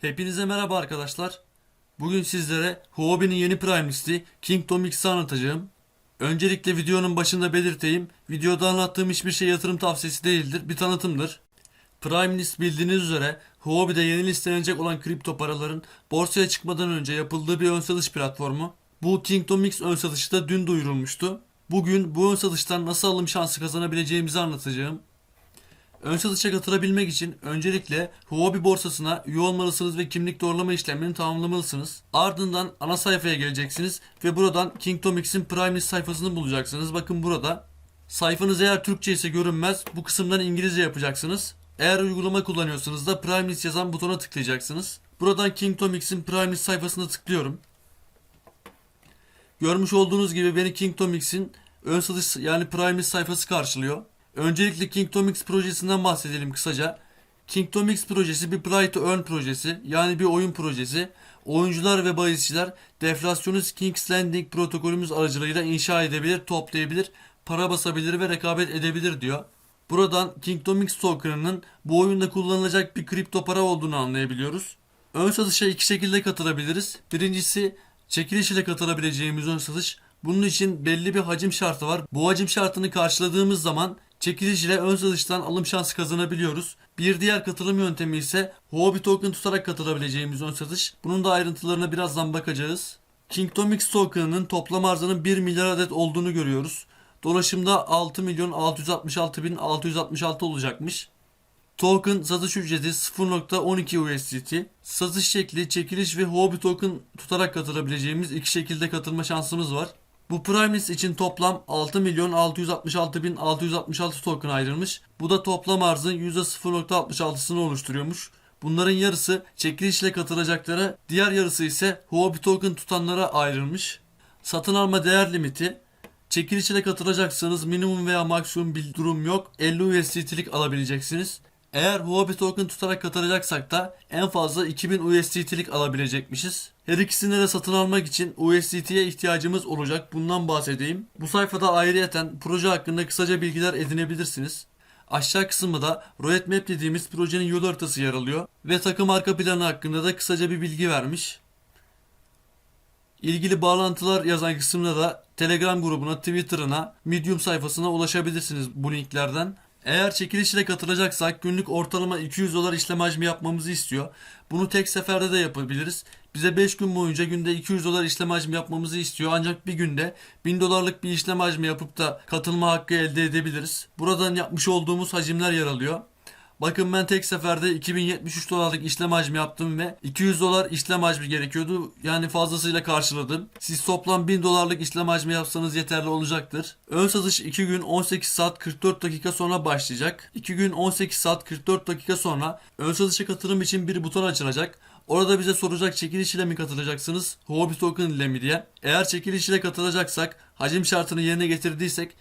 Hepinize merhaba arkadaşlar. Bugün sizlere Huobi'nin yeni Prime listi Kingdom X'i anlatacağım. Öncelikle videonun başında belirteyim. Videoda anlattığım hiçbir şey yatırım tavsiyesi değildir, bir tanıtımdır. Prime list bildiğiniz üzere Huobi'de yeni listelenecek olan kripto paraların borsaya çıkmadan önce yapıldığı bir ön satış platformu. Bu Kingdom X ön satışı da dün duyurulmuştu. Bugün bu ön satıştan nasıl alım şansı kazanabileceğimizi anlatacağım. Ön satışa katılabilmek için öncelikle Huobi borsasına üye olmalısınız ve kimlik doğrulama işlemlerini tamamlamalısınız. Ardından ana sayfaya geleceksiniz ve buradan Kingdom X'in Prime List sayfasını bulacaksınız. Bakın burada. Sayfanız eğer Türkçe ise görünmez. Bu kısımdan İngilizce yapacaksınız. Eğer uygulama kullanıyorsanız da Prime List yazan butona tıklayacaksınız. Buradan Kingdom X'in Prime List sayfasına tıklıyorum. Görmüş olduğunuz gibi beni Kingdom X'in ön satış yani Prime List sayfası karşılıyor. Öncelikle Kingdom projesinden bahsedelim kısaca. Kingdom projesi bir Play to Earn projesi yani bir oyun projesi. Oyuncular ve bahisçiler deflasyonist King's Landing protokolümüz aracılığıyla inşa edebilir, toplayabilir, para basabilir ve rekabet edebilir diyor. Buradan Kingdom X token'ının bu oyunda kullanılacak bir kripto para olduğunu anlayabiliyoruz. Ön satışa iki şekilde katılabiliriz. Birincisi çekiliş ile katılabileceğimiz ön satış. Bunun için belli bir hacim şartı var. Bu hacim şartını karşıladığımız zaman çekiliş ile ön satıştan alım şansı kazanabiliyoruz. Bir diğer katılım yöntemi ise Huobi token tutarak katılabileceğimiz ön satış. Bunun da ayrıntılarına birazdan bakacağız. Kingdom X token'ının toplam arzının 1 milyar adet olduğunu görüyoruz. Dolaşımda 6 milyon 666 bin 666 olacakmış. Token satış ücreti 0.12 USDT. Satış şekli, çekiliş ve Huobi token tutarak katılabileceğimiz iki şekilde katılma şansımız var. Bu Prime List için toplam 6 milyon 666 bin 666 token ayrılmış. Bu da toplam arzın %0.66'sını oluşturuyormuş. Bunların yarısı çekilişle katılacaklara, diğer yarısı ise Huobi token tutanlara ayrılmış. Satın alma değer limiti Çekiliş ile katılacaksanız minimum veya maksimum bir durum yok. 50 USDT'lik alabileceksiniz. Eğer Huobi token tutarak katılacaksak da en fazla 2000 USDT'lik alabilecekmişiz. Her ikisini de satın almak için USDT'ye ihtiyacımız olacak. Bundan bahsedeyim. Bu sayfada ayrıyeten proje hakkında kısaca bilgiler edinebilirsiniz. Aşağı kısımda roadmap dediğimiz projenin yol haritası yer alıyor ve takım arka planı hakkında da kısaca bir bilgi vermiş. İlgili bağlantılar yazan kısımda da Telegram grubuna, Twitter'ına, Medium sayfasına ulaşabilirsiniz bu linklerden. Eğer çekiliş ile katılacaksak günlük ortalama 200 dolar işlem hacmi yapmamızı istiyor. Bunu tek seferde de yapabiliriz. Bize 5 gün boyunca günde 200 dolar işlem hacmi yapmamızı istiyor. Ancak bir günde 1000 dolarlık bir işlem hacmi yapıp da katılma hakkı elde edebiliriz. Buradan yapmış olduğumuz hacimler yer alıyor. Bakın ben tek seferde 2073 dolarlık işlem hacmi yaptım ve 200 dolar işlem hacmi gerekiyordu. Yani fazlasıyla karşıladım. Siz toplam 1000 dolarlık işlem hacmi yapsanız yeterli olacaktır. Ön satış 2 gün 18 saat 44 dakika sonra başlayacak. 2 gün 18 saat 44 dakika sonra ön satışa katılım için bir buton açılacak. Orada bize soracak çekiliş ile mi katılacaksınız, Huobi token ile mi diye. Eğer çekiliş ile katılacaksak, hacim şartını yerine getirdiysek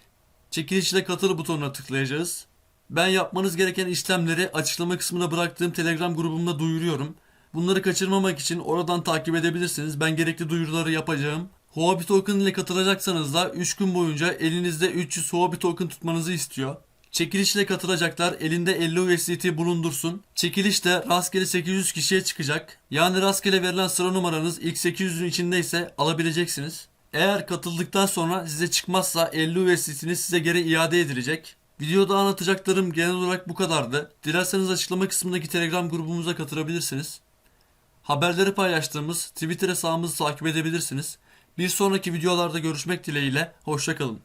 çekiliş ile katıl butonuna tıklayacağız. Ben yapmanız gereken işlemleri açıklama kısmına bıraktığım Telegram grubumda duyuruyorum. Bunları kaçırmamak için oradan takip edebilirsiniz. Ben gerekli duyuruları yapacağım. Huobi token ile katılacaksanız da 3 gün boyunca elinizde 300 Huobi token tutmanızı istiyor. Çekiliş ile katılacaklar elinde 50 USDT bulundursun. Çekiliş de rastgele 800 kişiye çıkacak. Yani rastgele verilen sıra numaranız ilk 800'ün içindeyse alabileceksiniz. Eğer katıldıktan sonra size çıkmazsa 50 USDT'niz size geri iade edilecek. Videoda anlatacaklarım genel olarak bu kadardı. Dilerseniz açıklama kısmındaki Telegram grubumuza katılabilirsiniz. Haberleri paylaştığımız Twitter hesabımızı takip edebilirsiniz. Bir sonraki videolarda görüşmek dileğiyle, hoşçakalın.